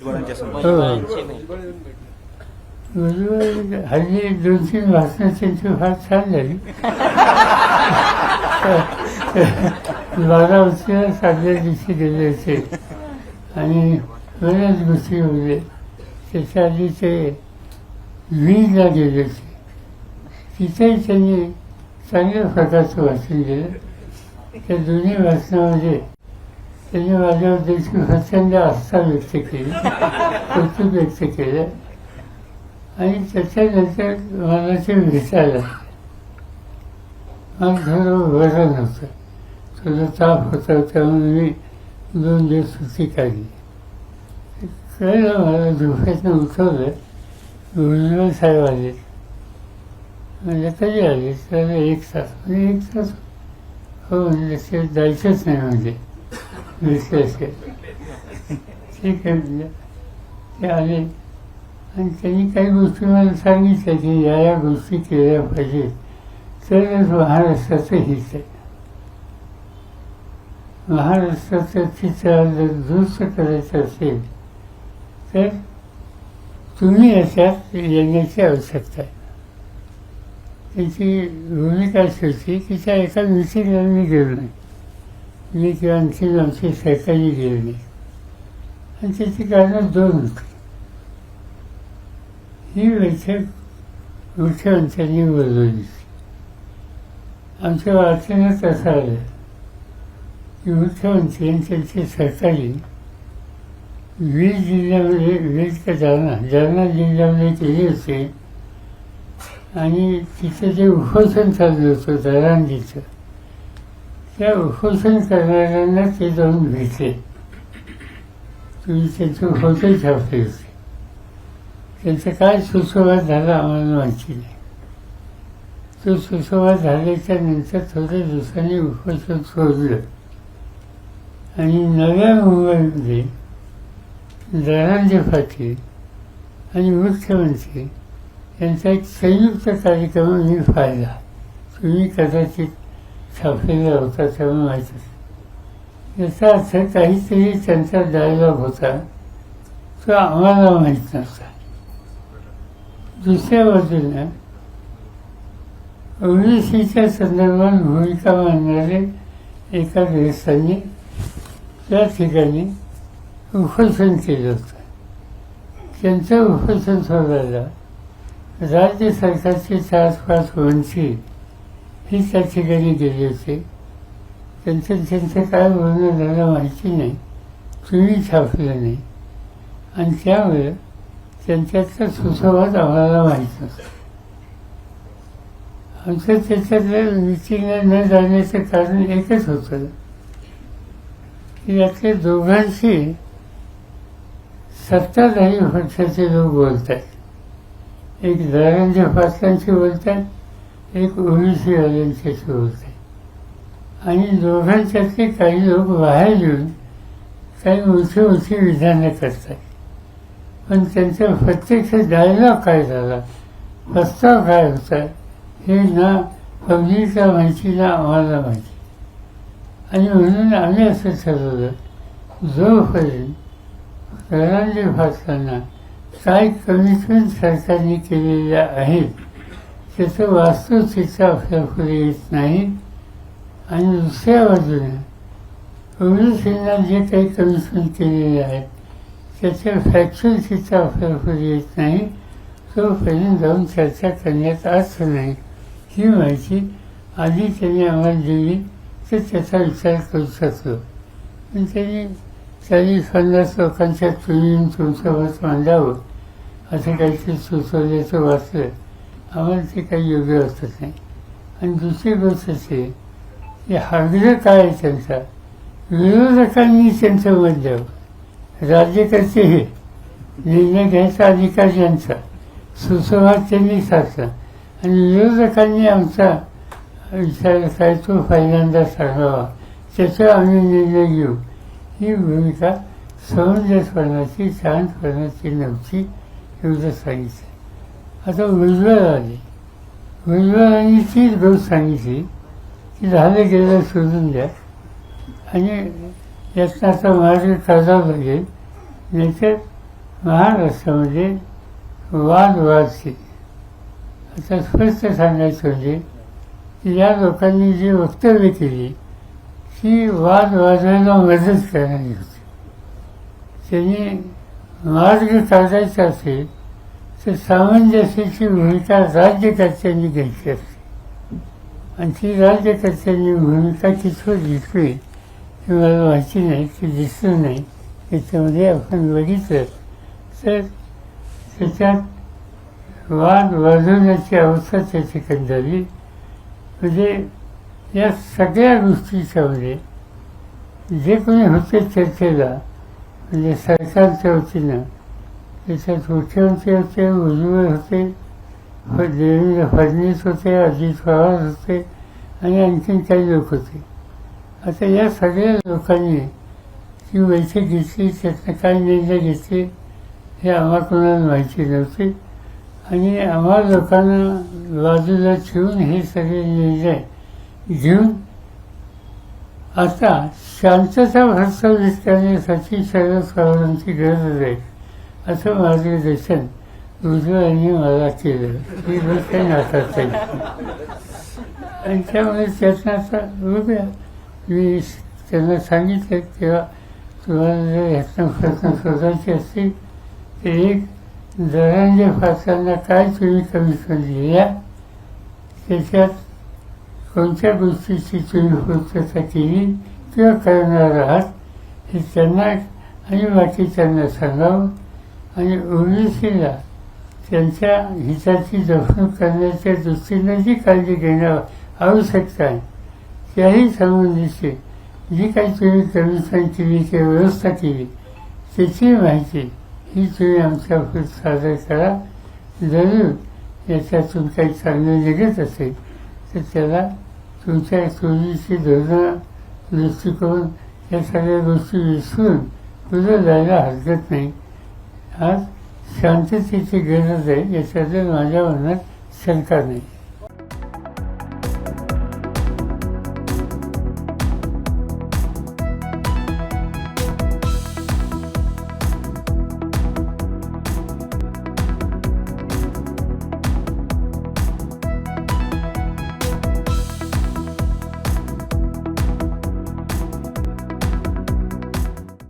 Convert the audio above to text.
हो. हल्ली दोन तीन भाषणं त्यांची फार छान झाली. बारा उशिरा सातव्या दिवशी गेले होते. आणि बऱ्याच गोष्टी होते. त्याच्या आधी ते वीजला गेले होते. तिथेही त्यांनी चांगल्या प्रकारचं भाषण दिलं त्या दोन्ही भाषणामध्ये त्यांनी माझ्याबद्दलची प्रचंड आस्था व्यक्त केली कौतुक व्यक्त केलं आणि त्याच्यानंतर मनाचे विचारलं मला थोडं बरं नव्हतं थोडं ताप होता त्यामुळे मी दोन दिवस सुट्टी काढली कळलं मला झोपेतनं उठवलं भुजबळ साहेब आले म्हणजे कधी आले तर एक तास म्हणजे एक तास हो म्हणजे ते जायचंच नाही म्हणजे विश्लेषण ठीक आहे म्हणजे ते आले आणि त्यांनी काही गोष्टी मला सांगितल्या की या या गोष्टी केल्या पाहिजेत तरच महाराष्ट्राचं हित आहे महाराष्ट्राचं चित्र जर दुरुस्त करायचं असेल तर तुम्ही याच्यात येण्याची आवश्यकता आहे त्याची भूमिका अशी होती की त्या एका मिटिंगला मी गेलो नाही। मी किंवा आणखी आमची सहकारी गेली आणि त्याची कारण दोन होती ही बैठक मुख्यमंत्र्यांनी बोलवली आमच्या वाचनात असं आलं की मुख्यमंत्री आणि त्यांची सरकारी वीज जिल्ह्यामध्ये वीज का जालना जालना जिल्ह्यामध्ये केली होते आणि तिथं जे उपोषण चाललं होतं दरांडीचं त्या उपोषण करणाऱ्यांना ते जाऊन भेटले तुम्ही त्यांचं होते छापले होते त्यांचा काय सुसंवाद झाला आम्हाला माहिती नाही तो सुसंवाद झाल्याच्यानंतर थोड्या दिवसांनी उपोषण सोडलं आणि नव्या मुंबईमध्ये दरांजे पाटील आणि मुख्यमंत्री यांचा एक संयुक्त कार्यक्रम मी पाहिला तुम्ही कदाचित छापलेला होता त्यामुळे माहीत याचा अर्थ काहीतरी त्यांचा डायलॉग होता तो आम्हाला माहीत नव्हता. दुसऱ्या बाजूला ओबीसीच्या संदर्भात भूमिका मांडणारे एका ग्रस्तांनी त्या ठिकाणी उपोषण केलं होतं. त्यांचं उपोषण सोडायला राज्य सरकारची चार पाच मंत्री ही त्या ठिकाणी गेले होते त्यांचं त्यांचं काय बोलणं झालं माहिती नाही. तुम्ही छापलं नाही. आणि त्यामुळे त्यांच्यातला सुसंवाद आम्हाला माहीत नसतो. आमचं त्याच्यातल्या मिटिंगला न जाण्याचं कारण एकच होतं. की यातल्या दोघांशी सत्ताधारी पक्षाचे लोक बोलत आहेत एक धनंजय पाटलांशी बोलतात एक ओबीसी सुरू होते. आणि दोघांच्यातले काही लोक बाहेर येऊन काही मोठी मोठी विधानं करतात. पण त्यांचा प्रत्यक्ष डायलॉग काय झाला? प्रस्ताव काय होता? हे ना पब्लिकला माहिती ना आम्हाला माहिती. आणि म्हणून आम्ही असं ठरवलं जोपर्यंत रणजी भाषांना काय कमिटमेंट सरकारने केलेल्या आहेत त्याचं वास्तवचित्र आपल्यापुढे येत नाही. आणि दुसऱ्या बाजूने ओबीसींना जे काही कमिटमेंट केलेले आहेत त्याच्या फॅक्च्युअल चित्र आपल्यापुढे येत नाही. तोपर्यंत जाऊन चर्चा करण्यात अर्थ नाही. ही माहिती आधी त्यांनी आम्हाला दिली तर त्याचा विचार करू शकतो पण त्यांनी चाळीस पन्नास लोकांच्या तुलनेत तुमचं मत मांडावं असं काहीतरी सुचवल्याचं वाचलं. आम्हाला ते काही योग्य वाटत नाही. आणि दुसरी गोष्ट अशी की आग्रह काय आहे त्यांचा? विरोधकांनी त्यांचं मत द्यावं राज्यकर्ते हे निर्णय घ्यायचा अधिकार ज्यांचा सुसंवाद त्यांनी साधला. आणि विरोधकांनी आमचा विचार काय तो पहिल्यांदा सांगावा त्याच्यावर आम्ही निर्णय घेऊ. ही भूमिका सौंदर्यस्पर्णाची शांतपणाची नव्हती एवढं सांगितलं. आता भुजबळ आली भुजबळांनी तीच गोष्ट सांगितली. की झालं गेलं सोडून द्या. आणि यातनं आता मार्ग म्हणजे काढावा लागेल नाहीतर महाराष्ट्रामध्ये वाद वाजते आता स्पष्ट सांगायचं म्हणजे की या लोकांनी जी वक्तव्य केली ती वाद वाजवायला मदत करणारी होती. त्यांनी मार्ग काढायचा असेल तर सामंजस्याची भूमिका राज्यकर्त्यांनी घ्यायची असते. आणि ती राज्यकर्त्यांनी भूमिका कितपत घेतली. हे मला माहिती नाही ते दिसलं नाही. त्याच्यामध्ये आपण बघितलं तर त्याच्यात वाद वाजवण्याची अवस्था त्या ठिकाणी झाली. म्हणजे या सगळ्या गोष्टीच्यामध्ये जे कोणी होते चर्चेला म्हणजे सरकारच्या वतीनं त्याच्यात मुख्यमंत्री होते भुजबळ होते देवेंद्र फडणवीस होते अजित पवार होते आणि आणखीन काही लोक होते. आता या सगळ्या लोकांनी ती बैठक घेतली त्यातनं काय निर्णय घेतले हे आम्हा कोणाला माहिती नव्हते. आणि आम्हा लोकांना बाजूला ठेवून हे सगळे निर्णय घेऊन आता शांतता भरसा विस्तारण्यासाठी सर्व पवारांची गरज आहे असं मार्गदर्शन भुजबळ यांनी मला केलं. ही गोष्ट काही नाकारता आणि त्यामुळे त्यातनं आता बघूया मी त्यांना सांगितलं तेव्हा तुम्हाला जर ह्यातनं प्रश्न शोधायचे असतील तर एक दरांच्या फासांना काय तुम्ही कमिशन दिल्या त्याच्यात कोणत्या गोष्टीची तुम्ही पूर्तता केली किंवा करणार आहात हे त्यांना आणि बाकी त्यांना सांगावं. आणि ओबीसीला त्यांच्या हिताची जपणूक करण्याच्या दृष्टीनं जी काळजी घेणं आवश्यकता आहे. त्याही संबंधीची जी काही तुम्ही कमिशन केली किंवा व्यवस्था केली त्याची माहिती ही तुम्ही आमच्या सादर करा. जरूर याच्यातून काही चांगलं निघत असेल तर त्याला तुमच्या सोयीची धोरणं दृष्टिकोन या सगळ्या गोष्टी विसरून पुढे जायला हरकत नाही. आज शांततेची गरज आहे याच्यात माझ्या मनात शंका नाही.